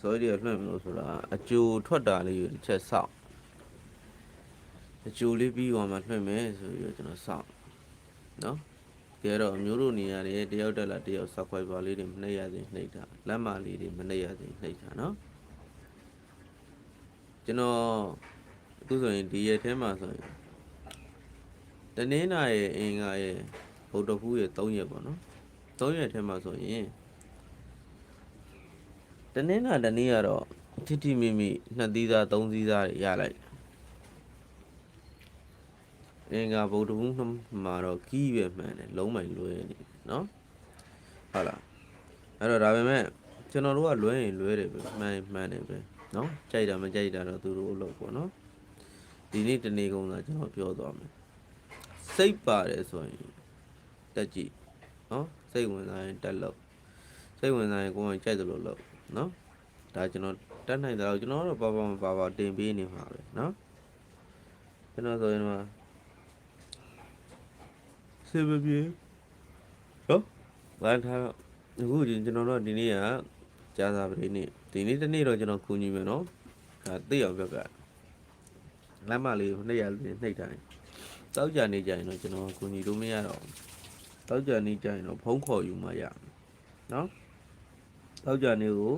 စောကြီးတွေလွှင့်မလို့ဆိုတာအကျိုးထွက်တာလေးကိုတစ်ချက်စောင့်အကျိုးလေးပြီးသွားမှလွှင့်မယ်ဆိုပြီးတော့ကျွန်တော်စောင့်နော်ကြဲတော့မျိုးတို့နေရတယ်တယောက်တက်လာတယောက်ဆောက်ခွိုက်ပါလေးတွေမနှိပ်ရသေးနှိပ်တာလက်မလေးတွေမနှိပ်ရသေးနှိပ်တာနော်ကျွန်တော်အခုဆိုရင်ဒီရက်ထဲမှာဆိုရင်တနင်္လာရဲ့အင်္ဂါရဲ့ဗုဒ္ဓဖူးရဲ့၃ရက်ပေါ့နော်၃ရက်ထဲမှာဆိုရင် တနင်္လာတနေ့ကတော့ထိထိမိမိနှစ်သီးသားသုံးသီးသားတွေရလိုက်တယ်အင်္ဂါဗုဒ္ဓဘုရားမှာတော့ကီးပဲမှန်တယ်လုံးမိုင်လွဲနေနော်ဟုတ်လားအဲ့တော့ဒါပေမဲ့ကျွန်တော်တို့ကလွဲရင်လွဲတယ်ပဲမှန်ရင်မှန်တယ်ပဲနော်ကြိုက်တာမကြိုက်တာတော့သူတို့အလုပ်ပေါ့နော်ဒီနေ့တနေ့ကုန်သာကျွန်တော်ပြောသွားမယ်စိတ်ပါတယ်ဆိုရင်တက်ကြည့်နော်စိတ်ဝင်စားရင်တက်လို့စိတ်ဝင်စားရင်ကိုယ်ကကြိုက်တယ်လို့လုပ် နော်ဒါကျွန်တော်တက်နိုင်တယ်လို့ကျွန်တော်တော့ပါပါမပါပါတင်ပေးနေမှာပဲနော်ကျွန်တော်ဆိုရင်တော့စေဘပြေဟောဘာထားအခုကျွန်တော်တို့ဒီနေ့ကကြာသာပတိနေ့ဒီနေ့တစ်နေ့တော့ကျွန်တော်ကူညီမယ်နော်ဒါသိအောင်ပြောပြလမ်းမလေးကိုနှစ်ရလေးနှိပ်ထားတယ်တောက်ကြနေကြရင်တော့ကျွန်တော်ကူညီလို့မရတော့ဘူးတောက်ကြနေကြရင်တော့ဖုံးခေါ်ယူမှရမယ်နော် တောက်ကြနေကို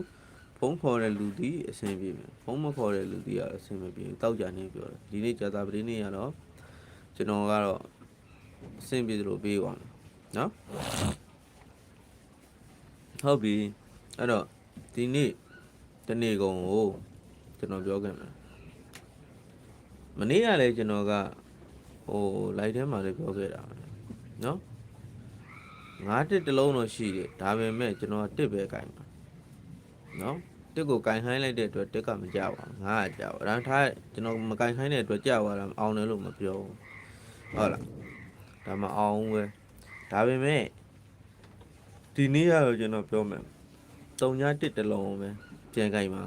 ဖုံးခေါ်တဲ့လူဒီအဆင်ပြေမယ်ဖုံးမခေါ်တဲ့လူဒီကအဆင်မပြေဘူးတောက်ကြနေပြောတယ်ဒီနေ့ကြာတာပတိနေ့ကတော့ကျွန်တော်ကတော့အဆင်ပြေသလိုပေးပါမယ်နော်ဟုတ်ပြီအဲ့တော့ဒီနေ့တနေ့ကုန်ကိုကျွန်တော်ပြောခဲ့မယ်မနေ့ကလည်းကျွန်တော်ကဟို live ထဲမှာလည်းပြောခဲ့တာပဲနော်ငါးတစ်တစ်လုံးတော့ရှိတယ်ဒါပေမဲ့ကျွန်တော်တစ်ပဲကြိုင်ပါ နော်တစ်ကိုကင်ခိုင်းလိုက်တဲ့အတွက်တစ်ကမကြပါဘူးငါးကကြပါဒါထားကျွန်တော်မကင်ခိုင်းတဲ့အတွက်ကြပါလားအောင်တယ်လို့မပြောဘူးဟုတ်လားဒါမအောင်ဘူးပဲဒါပေမဲ့ဒီနေ့ကတော့ကျွန်တော်ပြောမယ်တုံညာတစ်တစ်လုံးပဲပြန်ကြိုင်ပါ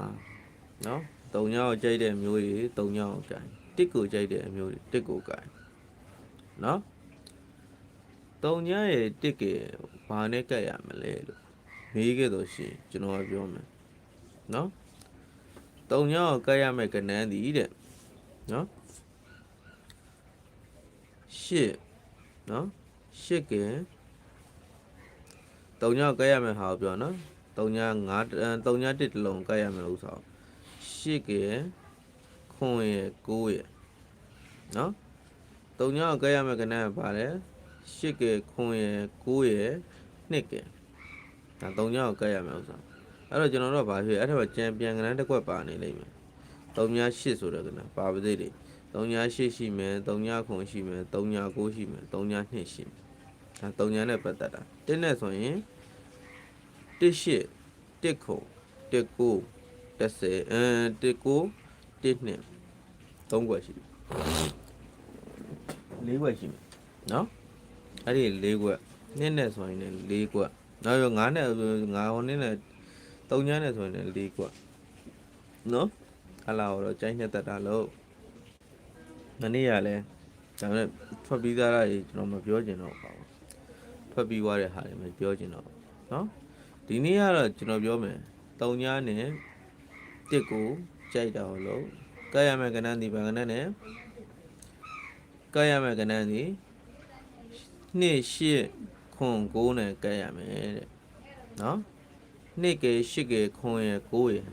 နော်တုံညာကိုကြိုက်တဲ့အမျိုးကြီးတုံညာကိုကြိုင်တစ်ကိုကြိုက်တဲ့အမျိုးကြီးတစ်ကိုကြိုင်နော်တုံညာရဲ့တစ်ကဘာနဲ့ကတ်ရမလဲလို့မေးခဲ့တော့ရှိရင်ကျွန်တော်ကပြောမယ် နော်တုံညာကိုကတ်ရမယ်ကနန်းသည်တဲ့နော်ရှစ်နော်ရှစ်ကတုံညာကိုကတ်ရမယ်ဟာကိုပြောနော်တုံညာ9တုံညာတစ်တစ်လုံးကတ်ရမယ်ဥစ္စာကိုရှစ်ကခွန်ရဲ့9ရဲ့နော်တုံညာကိုကတ်ရမယ်ကနန်းကဘာလဲရှစ်ကဲခွန်ရယ်ကိုးရယ်နှစ်ကဲဒါသုံးညောက်ကတ်ရမယ်ဥစ္စာ အဲ့တော့ကျွန်တော်တို့ကဘာဖြစ်အဲ့ဒါကကြံပြန်ကနန်းတစ်ကွက်ပါနေလိမ့်မယ်သုံးညရှစ်ဆိုတဲ့ကနန်းပါပါသေးတယ်သုံးညရှစ်ရှိမယ်သုံးညခွန်ရှိမယ်သုံးညကိုးရှိမယ်သုံးညနှစ်ရှိမယ်ဒါသုံးညနဲ့ပတ်သက်တာတစ်နဲ့ဆိုရင်တစ်ရှစ်တစ်ခွန်တစ်ကိုးတစ်ဆယ်အဲတစ်ကိုးတစ်နှစ်သုံးကွက်ရှိတယ်လေးကွက်ရှိမယ်နော်အဲ့ဒီ၄ခွက်နှစ်နဲ့ဆိုရင်လည်း၄ခွက်နောက်ရော9နဲ့9ဟိုနှစ်နဲ့ 3ညနဲ့ဆိုရင်လည်း၄ခွက်နော်အလားတော့ကျိုင်းနဲ့တက်တာလို့မနေ့ကလည်းဒါနဲ့ထွက်ပြီးသားတွေကျွန်တော်မပြောချင်တော့ပါဘူးထွက်ပြီးသွားတဲ့ဟာတွေမပြောချင်တော့ဘူးနော်ဒီနေ့ကတော့ကျွန်တော်ပြောမယ်3ညနဲ့တစ်ကိုကြိုက်တာလို့ကဲရမယ်ကနန်းဒီဗန်ကနန်းနဲ့ကဲရမယ်ကနန်းဒီနှစ်ရှစ်ခွန်9နဲ့ကဲရမယ်တဲ့နော် နှစ်ကဲရှစ်ကဲခွန်ရယ်9ရယ်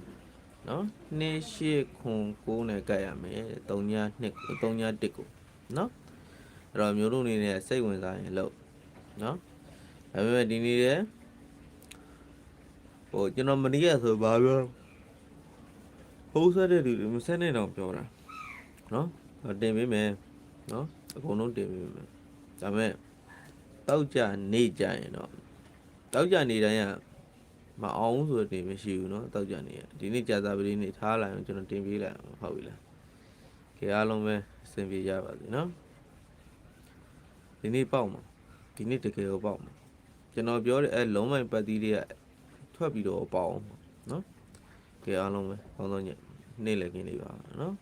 နော်နှစ်ရှစ်ခွန်9နဲ့ကဲရမယ်တဲ့3ည2 3ည1ကိုနော်အဲ့တော့မျိုးတို့အနေနဲ့စိတ်ဝင်စားရင်လို့နော်ဒါပေမဲ့ဒီနေ့လေဟိုကျွန်တော်မနေ့ကဆိုဘာပြောဟိုးဆက်တဲ့လူတွေမဆက်နဲ့တော့ပြောတာနော်တင်ပေးမယ်နော်အကုန်လုံးတင်ပေးမယ်ဒါပေမဲ့တောက်ကြနေကြရင်တော့တောက်ကြနေတိုင်းက မအောင်ဆိုတဲ့မရှိဘူးเนาะတောက်ကြနေရဒီနေ့ကြာသာပတိနေ့ထားလိုက်အောင်ကျွန်တော်တင်ပေးလိုက်အောင်ဟုတ်ပြီလားကြအားလုံးပဲအဆင်ပြေကြပါစေเนาะဒီနေ့ပေါက်မှာဒီနေ့တကယ်ကိုပေါက်မှာကျွန်တော်ပြောတဲ့အဲလုံးမိုင်ပတ်တီးတွေကထွက်ပြီးတော့ပေါက်အောင်เนาะကြအားလုံးပဲကောင်းဆုံးညနေ့လည်းกินနေပါเนาะ